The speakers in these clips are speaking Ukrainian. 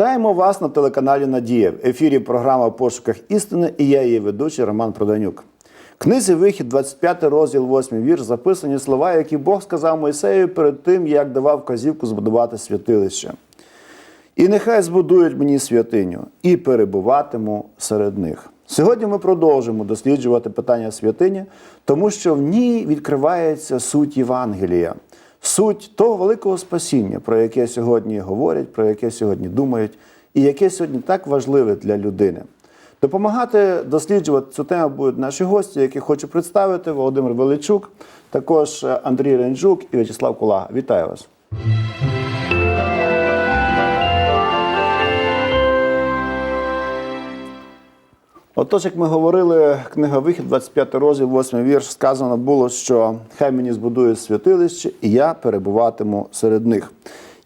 Вітаємо вас на телеканалі Надія. В ефірі програма «В пошуках істини і я її ведучий Роман Проданюк. Книзі Вихід, 25 розділ, 8 вірш, записані слова, які Бог сказав Мойсею перед тим, як давав вказівку збудувати святилище. І нехай збудують мені святиню, і перебуватиму серед них. Сьогодні ми продовжимо досліджувати питання святині, тому що в ній відкривається суть Євангелія, суть того великого спасіння, про яке сьогодні говорять, про яке сьогодні думають, і яке сьогодні так важливе для людини. Допомагати досліджувати цю тему будуть наші гості, які хочу представити: Володимир Величук, також Андрій Ренджук і В'ячеслав Кулага. Вітаю вас! Отож, як ми говорили, книга Вихід, 25 розділ, 8 вірш, сказано було, що хай мені збудує святилище, і я перебуватиму серед них.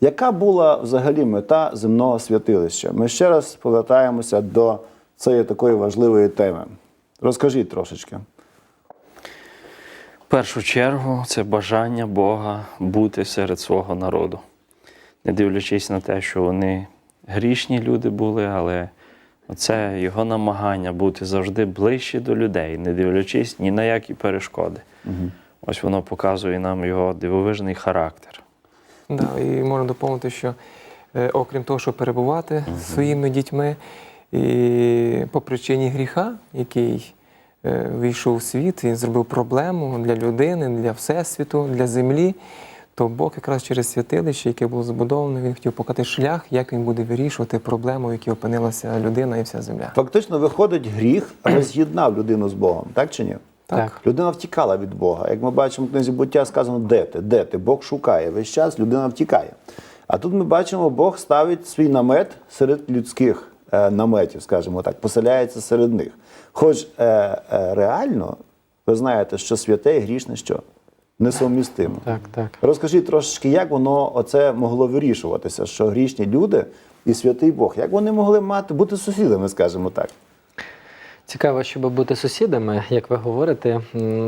Яка була взагалі мета земного святилища? Ми ще раз повертаємося до цієї такої важливої теми. Розкажіть трошечки. В першу чергу це бажання Бога бути серед свого народу, не дивлячись на те, що вони грішні люди були, але це його намагання бути завжди ближче до людей, не дивлячись ні на які перешкоди. Ось воно показує нам його дивовижний характер. Да, і можна доповнити, що е, окрім того, щоб перебувати зі своїми дітьми, і по причині гріха, який е, війшов у світ, він зробив проблему для людини, для всесвіту, для землі. То Бог якраз через святилище, яке було збудоване, він хотів показати шлях, як він буде вирішувати проблему, в якій опинилася людина і вся земля. Фактично, виходить, гріх роз'єднав людину з Богом, так чи ні? Так. Людина втікала від Бога. Як ми бачимо в книзі буття, сказано, де ти, де ти? Бог шукає. Весь час людина втікає. А тут ми бачимо, Бог ставить свій намет серед людських е, наметів, скажімо так, поселяється серед них. Хоч е, е, реально, ви знаєте, що святе і грішне що? Несумістимо. Так, так. Розкажіть трошечки, як воно оце могло вирішуватися, що грішні люди і святий Бог, як вони могли мати бути сусідами, скажімо так. Цікаво, щоб бути сусідами, як ви говорите.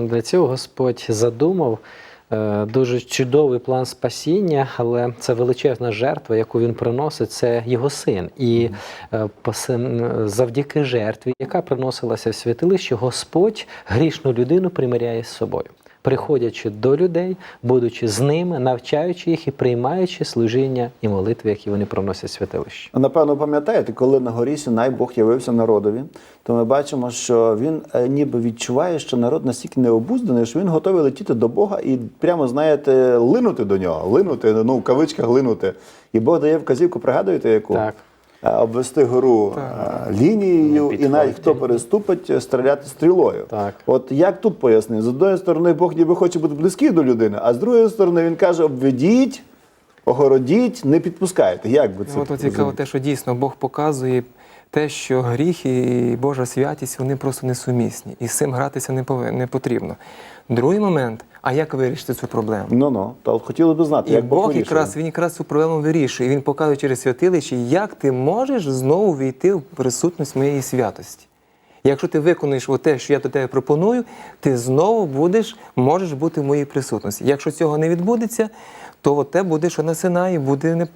Для цього Господь задумав е, дуже чудовий план спасіння, але це величезна жертва, яку він приносить, це його син. І е, завдяки жертві, яка приносилася в святилище, Господь грішну людину примиряє з собою. Приходячи до людей, будучи з ними, навчаючи їх і приймаючи служіння і молитви, які вони проносять святилище. Напевно, пам'ятаєте, коли на горі Сінай Бог явився народові, то ми бачимо, що він е, ніби відчуває, що народ настільки необузданий, що він готовий летіти до Бога і прямо, знаєте, линути до нього, линути, ну в кавичках линути. І Бог дає вказівку, пригадуєте, яку? Так. Е, Обвести гору так. лінією, і навіть хто переступить, е, стріляти стрілою. Так. От як тут пояснити? З одної сторони, Бог ніби хоче бути близький до людини, а з другої сторони, він каже: обведіть, огородіть, не підпускайте. Як би це? Ну, От, от цікаво те, що дійсно Бог показує те, що гріх і Божа святість вони просто несумісні. І з цим гратися не, пове- не потрібно. Другий момент, а як вирішити цю проблему? Ну ну, то хотіли б знати, І як Бог, вирішує. якраз він якраз цю проблему вирішує. І він показує через святилище, як ти можеш знову війти в присутність моєї святості. Якщо ти виконуєш те, що я до тебе пропоную, ти знову будеш, можеш бути в моїй присутності. Якщо цього не відбудеться, то от те буде, що на Синаї, буде не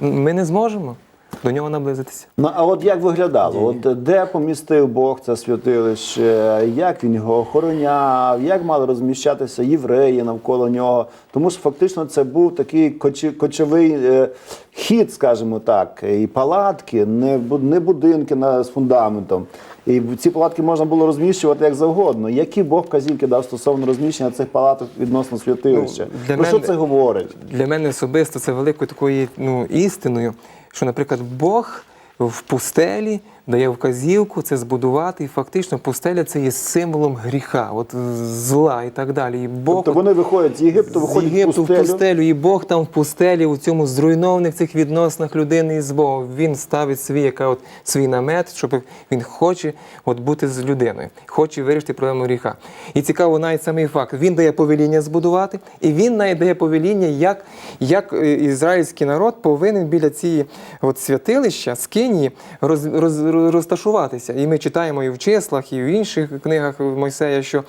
ми не зможемо до нього наблизитися. Ну а от як виглядало? От де помістив Бог це святилище, як він його охороняв, як мали розміщатися євреї навколо нього? Тому що фактично це був такий кочовий е, хід, скажімо так, і палатки, не, будинки з фундаментом. І ці палатки можна було розміщувати як завгодно. Які Бог вказівки дав стосовно розміщення цих палаток відносно святилища? Ну, Про що мене- це говорить? Для мене особисто це великою такою ну, істиною, що, наприклад, Бог в пустелі дає вказівку це збудувати, і фактично пустеля це є символом гріха, от зла і так далі. І Бог Тобто вони виходять з Єгипту, з Єгипту в пустелю. і Бог там в пустелі, у цьому зруйнованих цих відносинах людини із Богом. Він ставить свій, яка от, свій намет, щоб він хоче от, бути з людиною, хоче вирішити проблему гріха. І цікаво навіть самий факт. Він дає повеління збудувати, і він навіть дає повеління, як, як е, ізраїльський народ повинен біля цієї от, святилища, скинії, роз, роз, розташуватися. І ми читаємо і в числах, і в інших книгах Мойсея, що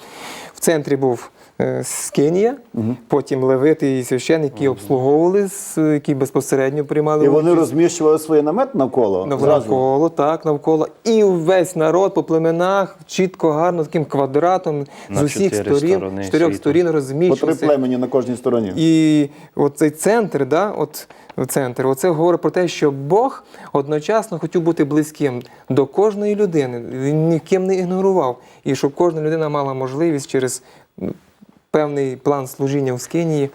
в центрі був е, Скинія, потім левити і священники, які обслуговували, які безпосередньо приймали І вони участь. розміщували свої намет навколо. Навколо, так, навколо. І весь народ по племенах чітко, гарно, таким квадратом На з усіх сторін, чотирьох сторін По три племені на кожній стороні. І оцей центр, да, от центр, оце говорить про те, що Бог одночасно хотів бути близьким до кожної людини. Він ніким не ігнорував. І щоб кожна людина мала можливість через певний план служіння в Скинії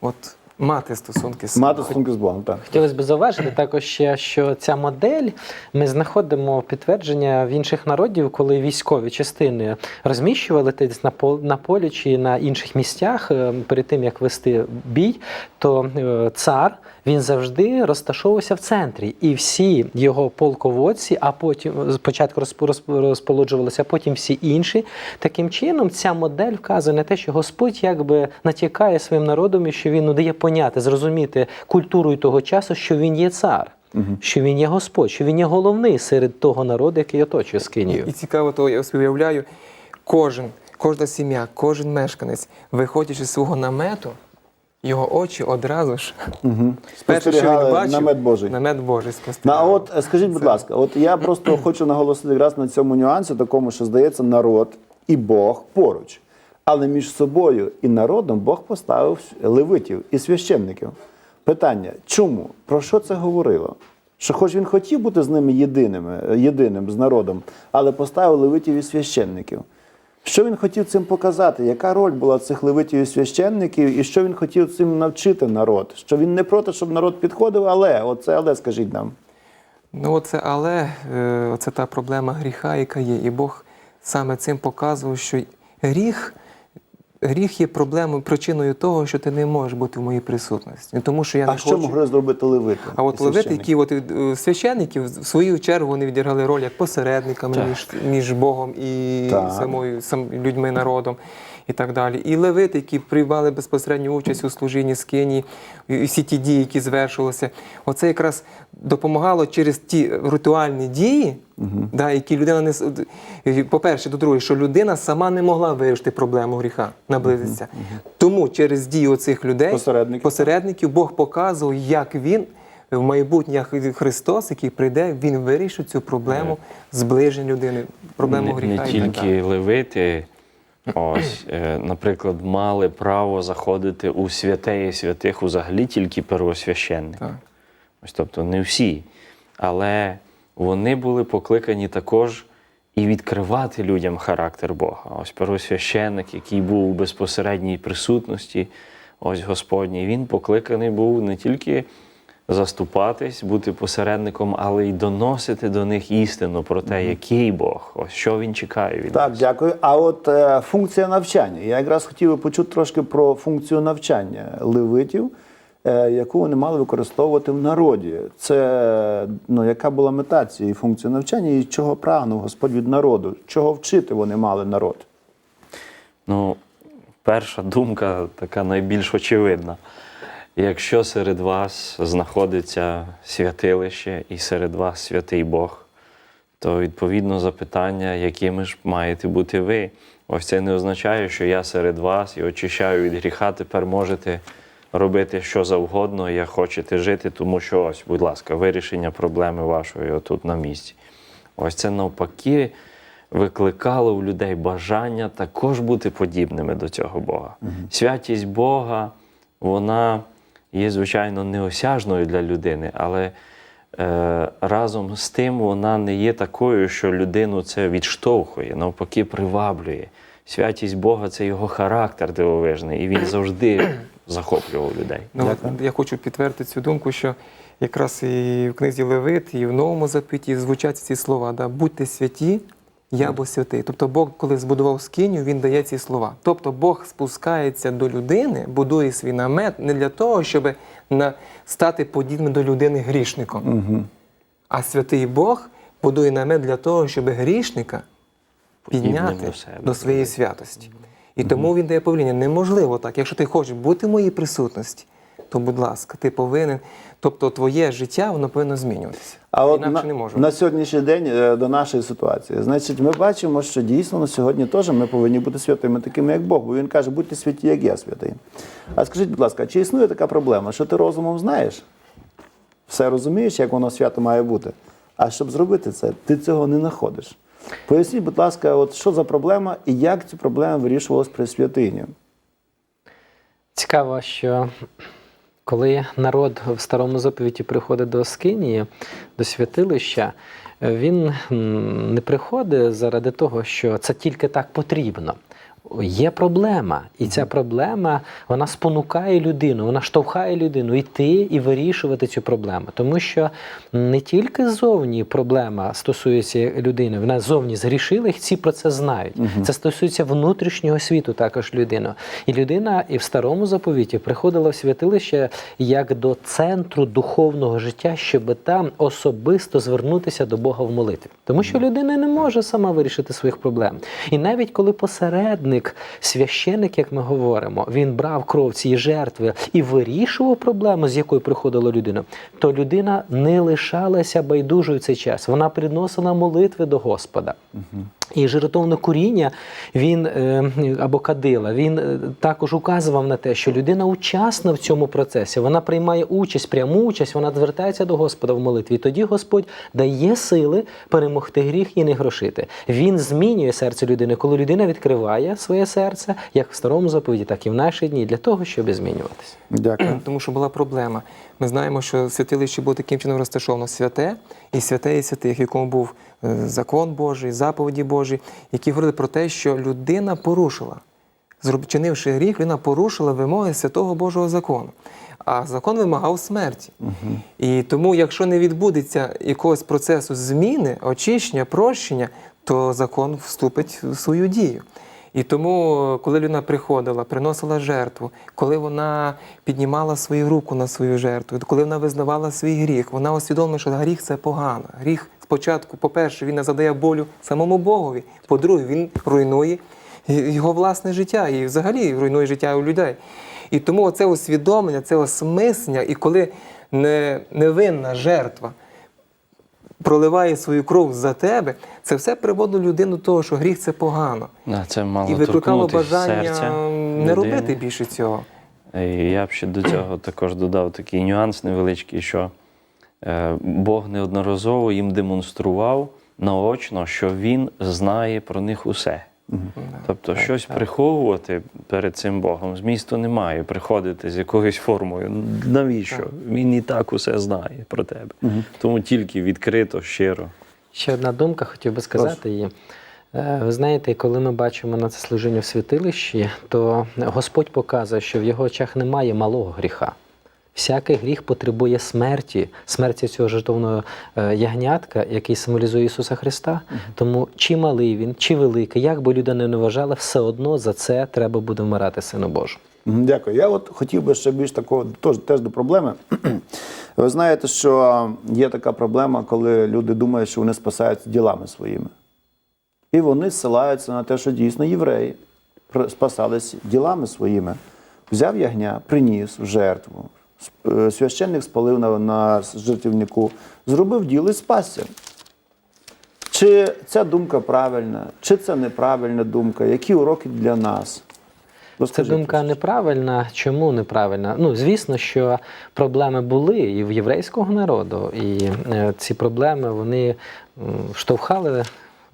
от, мати стосунки з Мати стосунки з Богом, так. Хотілося б зауважити також ще, що ця модель ми знаходимо підтвердження в інших народів, коли військові частини розміщували десь на пол на полі чи на інших місцях е, перед тим як вести бій, то е, цар він завжди розташовувався в центрі, і всі його полководці, а потім спочатку розп- розп- розполоджувалися, а потім всі інші. Таким чином, ця модель вказує на те, що Господь якби натякає своїм народом, і що він ну, дає поняти, зрозуміти культурою того часу, що він є цар, що він є Господь, що він є головний серед того народу, який оточує Скинію. І цікаво, то я собі уявляю, кожен, кожна сім'я, кожен мешканець, виходячи з свого намету, його очі одразу ж перше, що він бачив, намет Божий. намет Божий Ну, спостерігав. а от е, скажіть, будь ласка, от я просто хочу наголосити якраз на цьому нюансі, такому, що здається, народ і Бог поруч. Але між собою і народом Бог поставив левитів і священників. Питання: чому? Про що це говорило? Що хоч він хотів бути з ними єдиними, е, єдиним з народом, але поставив левитів і священників. Що він хотів цим показати? Яка роль була цих левитів і священників, і що він хотів цим навчити народ? Що він не проти, щоб народ підходив, але оце але скажіть нам. Ну, оце але це та проблема гріха, яка є. І Бог саме цим показував, що гріх, гріх є проблемою, причиною того, що ти не можеш бути в моїй присутності. Тому що я А не що хочу. могли зробити левити? А от левити, які от, е, в свою чергу вони відіграли роль як посередниками між, між Богом і Так. самою сам, людьми, народом і так далі. І левити, які приймали безпосередню участь у служінні скині, і всі ті дії, які звершувалися, оце якраз допомагало через ті ритуальні дії, да, які людина не по-перше, до друге, що людина сама не могла вирішити проблему гріха, наблизитися. Тому через дію оцих людей Посередників. посередників Бог показував, як він в майбутнє Христос, який прийде, він вирішить цю проблему зближення людини, проблему не, гріха. не і так тільки далі. левити, ось, е, наприклад, мали право заходити у святе і святих взагалі тільки первосвященники. Так. Ось, тобто не всі. Але вони були покликані також і відкривати людям характер Бога. Ось первосвященник, який був у безпосередній присутності, ось Господній, він покликаний був не тільки заступатись, бути посередником, але й доносити до них істину про те, який Бог, ось що він чекає від Так, нас. дякую. А от е, функція навчання. Я якраз хотів би почути трошки про функцію навчання левитів, е, яку вони мали використовувати в народі. Це ну, яка була мета цієї функції навчання і чого прагнув Господь від народу? Чого вчити вони мали народ? Ну, перша думка така найбільш очевидна. Якщо серед вас знаходиться святилище і серед вас святий Бог, то відповідно запитання, якими ж маєте бути ви. Ось це не означає, що я серед вас і очищаю від гріха, тепер можете робити що завгодно, як хочете жити, тому що ось, будь ласка, вирішення проблеми вашої отут на місці. Ось це навпаки викликало у людей бажання також бути подібними до цього Бога. Святість Бога, вона є, звичайно, неосяжною для людини, але е, разом з тим вона не є такою, що людину це відштовхує, навпаки, приваблює. Святість Бога це його характер дивовижний, і він завжди захоплював людей. Ну, я хочу підтвердити цю думку, що якраз і в книзі Левит, і в Новому Запиті звучать ці слова: да, будьте святі, я бо святий. Тобто Бог, коли збудував скиню, він дає ці слова. Тобто Бог спускається до людини, будує свій намет не для того, щоб стати подібним до людини грішником. А святий Бог будує намет для того, щоб грішника підняти до себе, до своєї святості. І тому він дає повеління. Неможливо так. Якщо ти хочеш бути в моїй присутності, то будь ласка, ти повинен. Тобто твоє життя воно повинно змінюватися. А от на, не може. на сьогоднішній день е, до нашої ситуації, значить, ми бачимо, що дійсно на сьогодні теж ми повинні бути святими, такими як Бог. Бо він каже, будьте святі, як я святий. А скажіть, будь ласка, чи існує така проблема, що ти розумом знаєш? Все розумієш, як воно свято має бути. А щоб зробити це, ти цього не знаходиш. Поясніть, будь ласка, от що за проблема і як цю проблему вирішувалась при святині? Цікаво, що коли народ в старому заповіті приходить до Скинії, до святилища, він не приходить заради того, що це тільки так потрібно. Є проблема, і ця проблема вона спонукає людину, вона штовхає людину йти і вирішувати цю проблему. Тому що не тільки зовні проблема стосується людини, вона зовні згрішила, і всі про це знають. Це стосується внутрішнього світу також людини. І людина і в старому заповіті приходила в святилище як до центру духовного життя, щоб там особисто звернутися до Бога в молитві. Тому що людина не може сама вирішити своїх проблем. І навіть коли посередник, священик, як ми говоримо, він брав кров цієї жертви і вирішував проблему, з якою приходила людина, то людина не лишалася байдужою цей час. Вона приносила молитви до Господа. І жертовне куріння він е, або кадила, він е, також указував на те, що людина учасна в цьому процесі, вона приймає участь, пряму участь, вона звертається до Господа в молитві. І тоді Господь дає сили перемогти гріх і не грошити. Він змінює серце людини, коли людина відкриває своє серце, як в старому заповіді, так і в наші дні, для того, щоб змінюватися. Дякую. Тому що була проблема. Ми знаємо, що святилище було таким чином розташовано святе і святе і святих, в якому був е, закон Божий, заповіді Божі, які говорили про те, що людина порушила. Чинивши гріх, людина порушила вимоги святого Божого закону. А закон вимагав смерті. І тому, якщо не відбудеться якогось процесу зміни, очищення, прощення, то закон вступить в свою дію. І тому, коли людина приходила, приносила жертву, коли вона піднімала свою руку на свою жертву, коли вона визнавала свій гріх, вона усвідомила, що гріх це погано. Гріх спочатку, по-перше, він не задає болю самому Богові. По-друге, він руйнує його власне життя і взагалі руйнує життя у людей. І тому це усвідомлення, це осмислення, і коли не, невинна жертва проливає свою кров за тебе, це все приводить людину до того, що гріх це погано. Да, це мало І викликало бажання серця не людини. робити більше цього. І я б ще до цього також додав такий нюанс невеличкий, що е, Бог неодноразово їм демонстрував наочно, що Він знає про них усе. Тобто щось приховувати перед цим Богом змісту немає, приходити з якоюсь формою. Навіщо? Він і так усе знає про тебе. Тому тільки відкрито, щиро. Ще одна думка, хотів би сказати її. Е, Ви знаєте, коли ми бачимо на це служіння в святилищі, то Господь показує, що в його очах немає малого гріха. Всякий гріх потребує смерті, смерті цього жертовного е, ягнятка, який символізує Ісуса Христа. Тому чи малий він, чи великий, як би людина не вважала, все одно за це треба буде вмирати Сину Божу. Дякую. Я от хотів би ще більш такого теж, теж до проблеми. Ви знаєте, що є така проблема, коли люди думають, що вони спасаються ділами своїми. І вони ссилаються на те, що дійсно євреї спасались ділами своїми. Взяв ягня, приніс в жертву. Е, Священник спалив на, на жертівнику, зробив діло і спасся. Чи ця думка правильна, чи це неправильна думка? Які уроки для нас? Розкажіть, думка неправильна. Чому неправильна? Ну, звісно, що проблеми були і в єврейського народу, і е, ці проблеми вони штовхали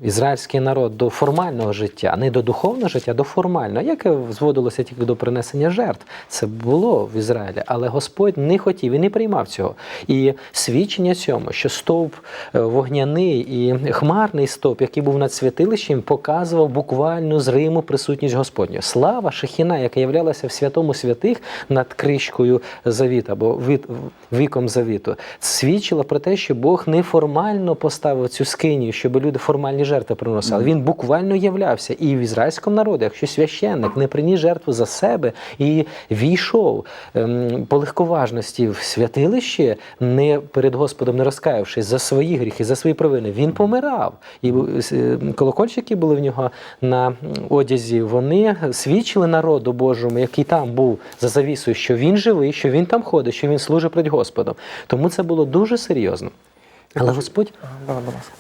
ізраїльський народ до формального життя, не до духовного життя, до формального, яке зводилося тільки до принесення жертв. Це було в Ізраїлі, але Господь не хотів і не приймав цього. І свідчення цьому, що стовп е, вогняний і хмарний стовп, який був над святилищем, показував буквально зриму присутність Господню. Слава Шехіна, яка являлася в святому святих над кришкою завіту або віком завіту, свідчила про те, що Бог неформально поставив цю скинію, щоб люди формальні жертви приносили. Він буквально являвся і в ізраїльському народі, якщо священник не приніс жертву за себе і війшов ем, по легковажності в святилище, не перед Господом не розкаявшись за свої гріхи, за свої провини, він помирав. І е, колокольчики були в нього на одязі. Вони свідчили народу Божому, який там був за завісою, що він живий, що він там ходить, що він служить перед Господом. Тому це було дуже серйозно. Але Господь.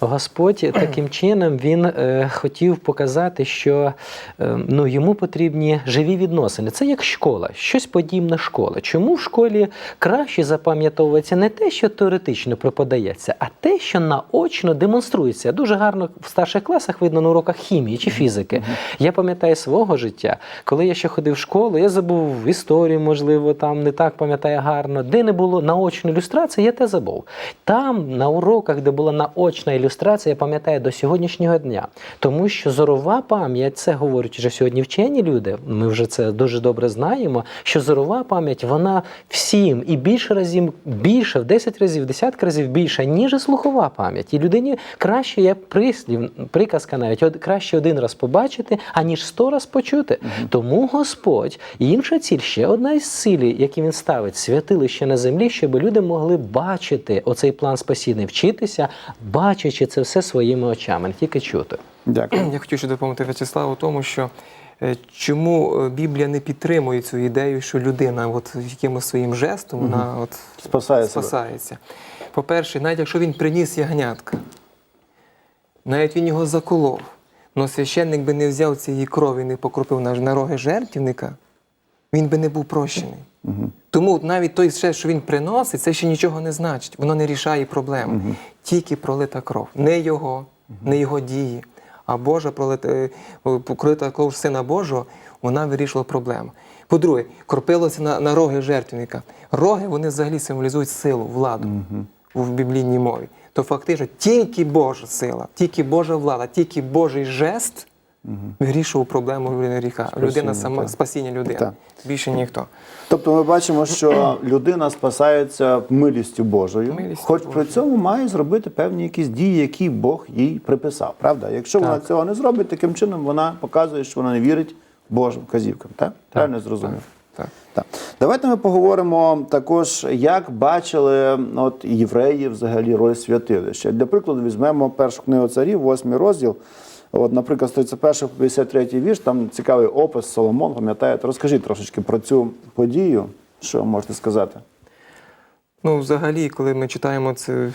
Господь таким чином він е, хотів показати, що е, ну, йому потрібні живі відносини. Це як школа, щось подібне школа. Чому в школі краще запам'ятовується не те, що теоретично преподається, а те, що наочно демонструється. Дуже гарно в старших класах видно на уроках хімії чи фізики. Я пам'ятаю свого життя, коли я ще ходив в школу, я забув історію, можливо, там не так пам'ятаю гарно. Де не було наочної ілюстрації, я те забув. Там на уроках, де була наочна ілюстрація, я пам'ятаю до сьогоднішнього дня. Тому що зорова пам'ять, це говорять вже сьогодні вчені люди. Ми вже це дуже добре знаємо. Що зорова пам'ять вона всім і більше разів більше, в 10 разів, в десятки разів більше, ніж слухова пам'ять. І людині краще є прислів, приказка навіть от краще один раз побачити, аніж сто раз почути. Тому Господь і інша ціль, ще одна із цілей, які він ставить, святилище на землі, щоб люди могли бачити оцей план спасіння, вчитися, бачачи це все своїми очами, не тільки чути. Дякую. Я хотів ще допомогти В'ячеславу, тому що е, чому е, Біблія не підтримує цю ідею, що людина от якимось своїм жестом вона от Спасає себе. спасається. По-перше, навіть якщо він приніс ягнятка, навіть він його заколов, але священник би не взяв цієї крові, не покропив на, роги жертвівника, він би не був прощений. Тому навіть той що він приносить, це ще нічого не значить. Воно не рішає проблему. Тільки пролита кров. Не його, не його дії. А Божа пролита, е, пролита кров Сина Божого, вона вирішила проблему. По-друге, кропилося на, на роги жертвенника. Роги вони взагалі символізують силу, владу в біблійній мові. То фактично тільки Божа сила, тільки Божа влада, тільки Божий жест вирішував проблему гріха. Людина сама, спасіння людини. Так. Більше ніхто. Тобто ми бачимо, що людина спасається милістю Божою, Милістю хоч при цьому має зробити певні якісь дії, які Бог їй приписав. Правда? Якщо вона Так. цього не зробить, таким чином вона показує, що вона не вірить Божим вказівкам. Так? Правильно я зрозумів? Так. Так. Давайте ми поговоримо також, як бачили от, євреї взагалі роль святилища. Для прикладу, візьмемо першу книгу царів, восьмий розділ. От, наприклад, з 31 по 53 вірш, там цікавий опис Соломон, пам'ятаєте? Розкажіть трошечки про цю подію, що можете сказати. Ну, взагалі, коли ми читаємо це,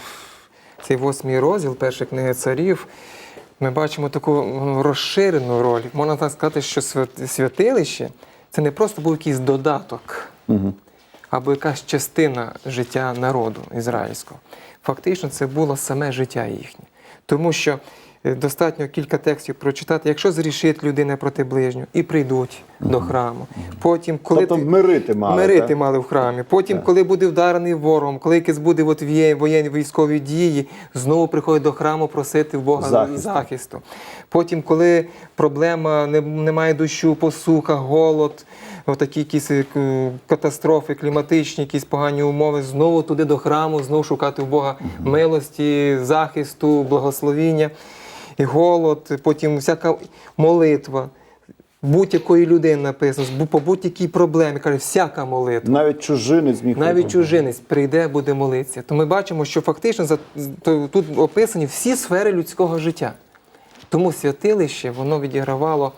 цей восьмий розділ першої книги царів, ми бачимо таку ну, розширену роль. Можна так сказати, що святилище це не просто був якийсь додаток Угу. або якась частина життя народу ізраїльського. Фактично, це було саме життя їхнє. Тому що достатньо кілька текстів прочитати, якщо зрішить людина проти ближнього і прийдуть до храму. Потім, коли Тобто ти- мирити мали. мирити так? мали в храмі. Потім, коли буде вдарений ворогом, коли якесь буде от воєнні військові дії, знову приходить до храму просити в Бога Захисту. захисту. Потім, коли проблема немає дощу, посуха, голод, такі якісь е, катастрофи, кліматичні, якісь погані умови, знову туди до храму, знову шукати у Бога милості, захисту, благословіння, і голод, потім всяка молитва. Будь-якої людини написано, по будь-якій проблемі, каже, всяка молитва. Навіть чужинець міг Навіть чужинець прийде, буде молитися. То ми бачимо, що фактично за- то- тут описані всі сфери людського життя. Тому святилище воно відігравало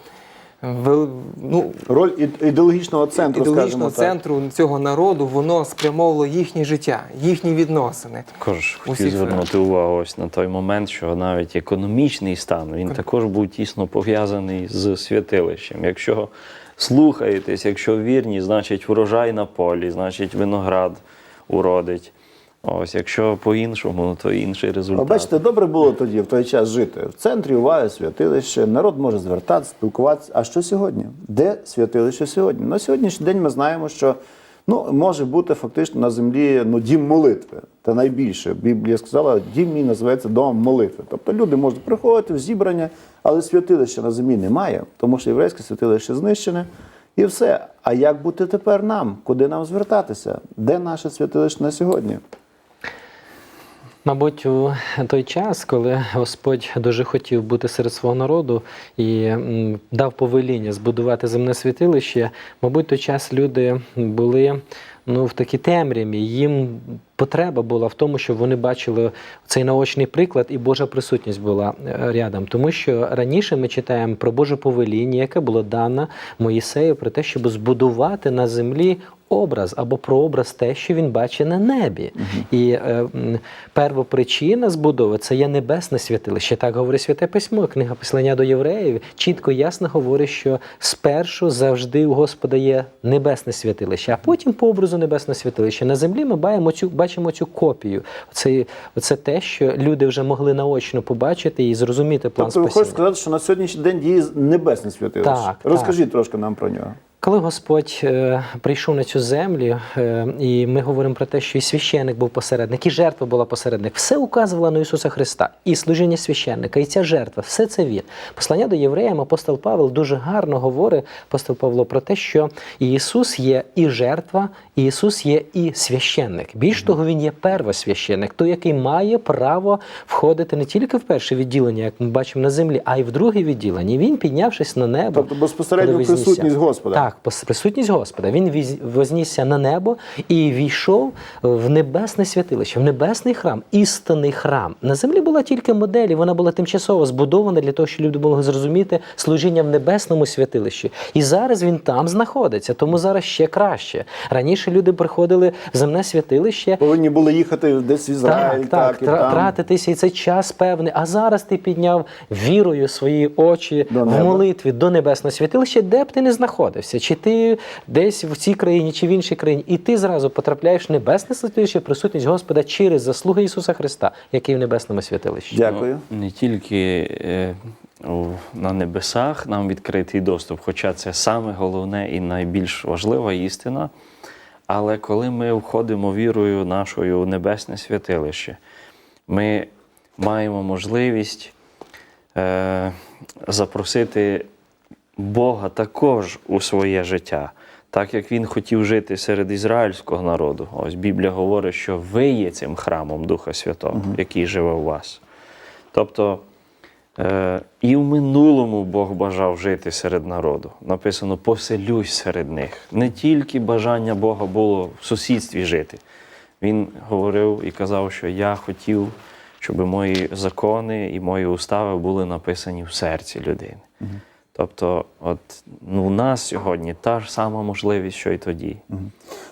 ну, Роль ідеологічного центру, ідеологічного скажімо так. центру цього народу, воно спрямовувало їхнє життя, їхні відносини. Також хотів звернути увагу ось на той момент, що навіть економічний стан він також був тісно пов'язаний з святилищем. Якщо слухаєтесь, якщо вірні, значить врожай на полі, значить виноград уродить. Ось, якщо по-іншому, то інший результат. бачите, добре було тоді в той час жити. В центрі уваги святилище, народ може звертатися, спілкуватися. А що сьогодні? Де святилище сьогодні? На сьогоднішній день ми знаємо, що ну, може бути фактично на землі ну, дім молитви. Та найбільше. Біблія сказала, дім мій називається домом молитви. Тобто люди можуть приходити в зібрання, але святилища на землі немає, тому що єврейське святилище знищене. І все. А як бути тепер нам? Куди нам звертатися? Де наше святилище на сьогодні? Мабуть, у той час, коли Господь дуже хотів бути серед свого народу і дав повеління збудувати земне святилище, мабуть, той час люди були ну, в такій темряві. Їм потреба була в тому, щоб вони бачили цей наочний приклад, і Божа присутність була е, рядом. Тому що раніше ми читаємо про Боже повеління, яке було дано Моїсею про те, щоб збудувати на землі образ або прообраз те, що він бачить на небі. І е, первопричина збудови це є небесне святилище. Так говорить Святе Письмо, книга Послання до євреїв чітко ясно говорить, що спершу завжди у Господа є небесне святилище, а потім по образу небесне святилище. На землі ми бачимо цю, бачимо цю копію. Оце, оце те, що люди вже могли наочно побачити і зрозуміти план Тобто ви хочете сказати, що на сьогоднішній день діє небесне святилище. Так, Розкажіть трошки нам про нього. Коли Господь е, прийшов на цю землю, е, і ми говоримо про те, що і священник був посередник, і жертва була посередник, все указувало на Ісуса Христа, і служіння священника, і ця жертва, все це він. Послання до євреям апостол Павел дуже гарно говорить, апостол Павло, про те, що Ісус є і жертва, і Ісус є і священник. Більш того, Він є первосвященник, той, який має право входити не тільки в перше відділення, як ми бачимо на землі, а й в друге відділення. Він, піднявшись на небо, Тобто безпосередньо присутність Господа. Так, присутність Господа. Він вознісся на небо і війшов в небесне святилище, в небесний храм, істинний храм. На землі була тільки модель, і вона була тимчасово збудована для того, щоб люди могли зрозуміти служіння в небесному святилищі. І зараз він там знаходиться, тому зараз ще краще. Раніше люди приходили в земне святилище. Повинні були їхати десь в Ізраїль, Так, так, і тра- там. тратитися, і це час певний. А зараз ти підняв вірою свої очі До в молитві до небесного святилища, де б ти не знаходився, чи ти десь в цій країні, чи в іншій країні, і ти зразу потрапляєш в небесне святилище, в присутність Господа через заслуги Ісуса Христа, який в небесному святилищі. Дякую. Ну, не тільки е, на небесах нам відкритий доступ, хоча це саме головне і найбільш важлива істина. Але коли ми входимо вірою нашою у небесне святилище, ми маємо можливість е, запросити Бога також у своє життя, так як Він хотів жити серед ізраїльського народу. Ось Біблія говорить, що ви є цим храмом Духа Святого, який живе у вас. Тобто е, і в минулому Бог бажав жити серед народу. Написано поселюсь серед них. Не тільки бажання Бога було в сусідстві жити. Він говорив і казав, що я хотів, щоб мої закони і мої устави були написані в серці людини. Тобто, от ну, у нас сьогодні та ж сама можливість, що й тоді.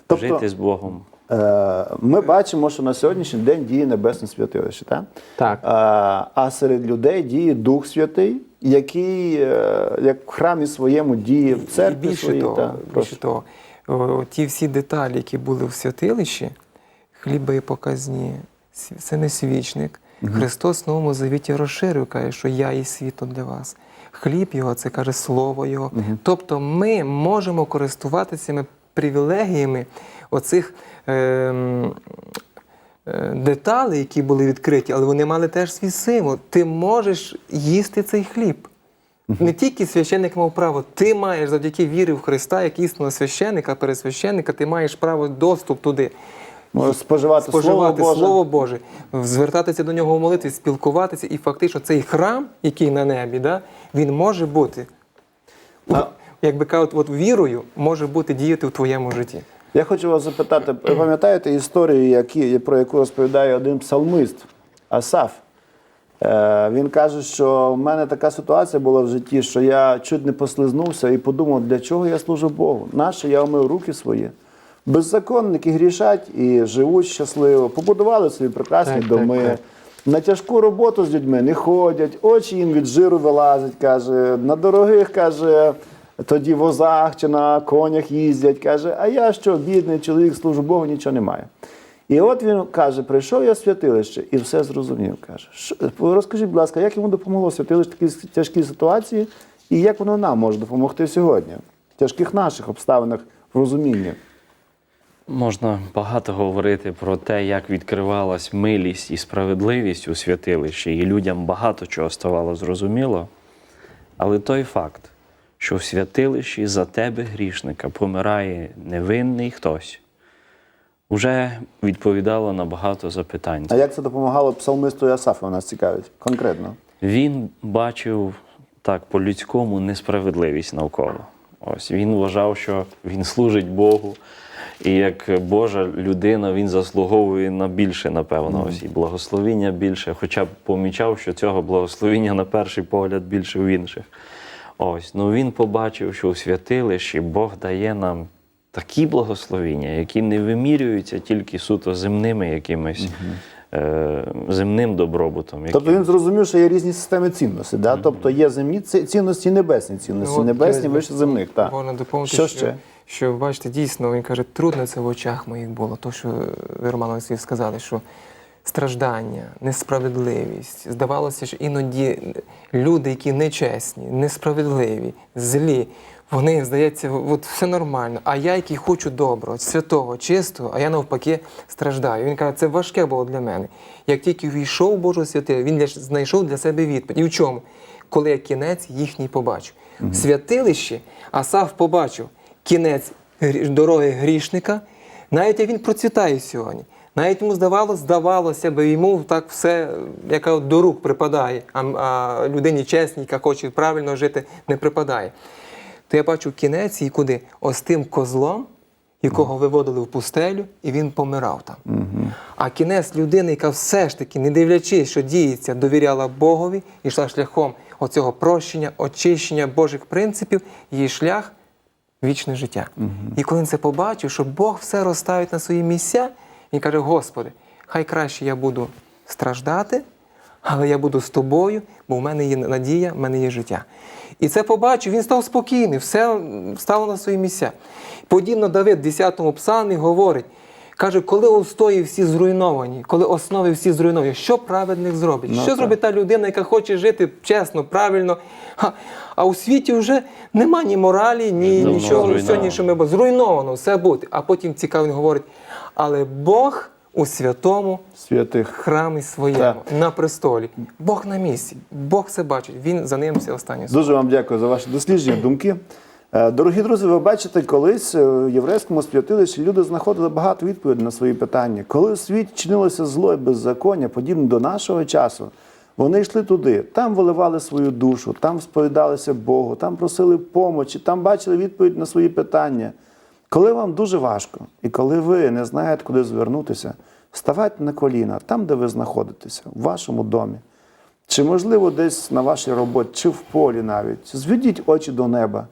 Тобто- Жити з Богом. Е, Ми бачимо, що на сьогоднішній день діє небесне святилище, так? Так. А, а серед людей діє Дух Святий, який е, як в храмі своєму діє в І церкві більше своїй. того, та, більше того, о, ті всі деталі, які були в святилищі, хліба і показні, це не свічник. Христос в Новому Завіті розширив, каже, що я і світло для вас. Хліб його, це каже слово Його. Тобто ми можемо користуватися цими привілегіями оцих ем, е, деталей, які були відкриті, але вони мали теж свій символ. Ти можеш їсти цей хліб. Не тільки священник мав право, ти маєш завдяки вірі в Христа, як істинного священника, пересвященника, ти маєш право доступ туди. Споживати, Споживати Слово Боже. Слово Боже, звертатися до нього в молитві, спілкуватися, і фактично цей храм, який на небі, да, він може бути, А- як би кажуть, от вірою може бути діяти в твоєму житті. Я хочу вас запитати, ви пам'ятаєте історію, які, про яку розповідає один псалмист Асаф? Е, він каже, що в мене така ситуація була в житті, що я чуть не послизнувся і подумав, для чого я служу Богу? Нащо я омив руки свої? Беззаконники грішать і живуть щасливо, побудували собі прекрасні Так, так, доми. так. На тяжку роботу з людьми не ходять, очі їм від жиру вилазять, каже, на дорогих каже, тоді возах чи на конях їздять, каже, а я що, бідний чоловік, служу Богу, нічого немає. І от він каже: прийшов я в святилище і все зрозумів. Каже, що, розкажіть, будь ласка, як йому допомогло святилище в такій тяжкій ситуації, і як воно нам може допомогти сьогодні, в тяжких наших обставинах в розумінні? Можна багато говорити про те, як відкривалась милість і справедливість у святилищі, і людям багато чого ставало зрозуміло. Але той факт, що в святилищі за тебе, грішника, помирає невинний хтось, вже відповідало на багато запитань. А як це допомагало псалмисту Асафу? Нас цікавить конкретно. Він бачив так по-людському несправедливість навколо. Ось він вважав, що він служить Богу, і як Божа людина він заслуговує на більше, напевно, ось і благословіння більше, хоча б помічав, що цього благословіння на перший погляд більше в інших. Ось, ну він побачив, що у святилищі Бог дає нам такі благословіння, які не вимірюються тільки суто земними якимись. е, Земним добробутом. Тобто він зрозумів, що є різні системи цінностей. Да? Тобто є земні ці- цінності і небесні цінності. Ну, от, небесні вище земних. Так. Що, ще? Що, бачите, дійсно, він каже, трудно це в очах моїх було. То, що ви, Роман Олексійович, сказали, що страждання, несправедливість. Здавалося, що іноді люди, які нечесні, несправедливі, злі, вони, здається, от все нормально. А я, який хочу доброго, святого, чистого, а я навпаки страждаю. Він каже, це важке було для мене. Як тільки війшов Божу святилу, він знайшов для себе відповідь. І в чому? Коли я кінець їхній побачу. В святилищі Асав побачив кінець дороги грішника, навіть як він процвітає сьогодні. Навіть йому здавалося, здавалося б, йому так все яка от до рук припадає, а, а людині чесній, яка хоче правильно жити, не припадає. То я бачу кінець і куди? Ось тим козлом, якого виводили в пустелю, і він помирав там. А кінець людини, яка все ж таки, не дивлячись, що діється, довіряла Богові йшла шляхом оцього прощення, очищення Божих принципів, її шлях вічне життя. І коли він це побачив, що Бог все розставить на свої місця, він каже: Господи, хай краще я буду страждати, але я буду з тобою, бо в мене є надія, в мене є життя. І це побачив, він став спокійний, все стало на свої місця. Подібно Давид в 10-му псалмі говорить, каже, коли устої всі зруйновані, коли основи всі зруйновані, що праведник зробить? Ну, що так. зробить та людина, яка хоче жити чесно, правильно? А, у світі вже нема ні моралі, ні Давно нічого ми бо зруйновано все бути. А потім цікаво він говорить, але Бог у святому Святих. храмі своєму, Так. на престолі. Бог на місці, Бог все бачить, Він за ним все останнє. Дуже вам дякую за ваші дослідження, думки. Е, Дорогі друзі, ви бачите, колись е, в єврейському святилищі люди знаходили багато відповідей на свої питання. Коли у світі чинилося зло і беззаконня, подібне до нашого часу, вони йшли туди, там виливали свою душу, там сповідалися Богу, там просили помочі, там бачили відповідь на свої питання. Коли вам дуже важко, і коли ви не знаєте, куди звернутися, ставайте на коліна там, де ви знаходитеся, в вашому домі. Чи, можливо, десь на вашій роботі, чи в полі навіть. Зведіть очі до неба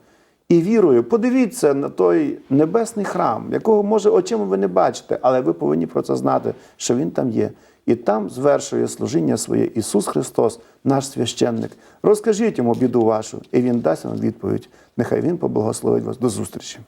і вірою, подивіться на той небесний храм, якого, може, очима ви не бачите, але ви повинні про це знати, що він там є. І там звершує служіння своє Ісус Христос, наш священник. Розкажіть йому біду вашу, і Він дасть вам відповідь. Нехай Він поблагословить вас. До зустрічі.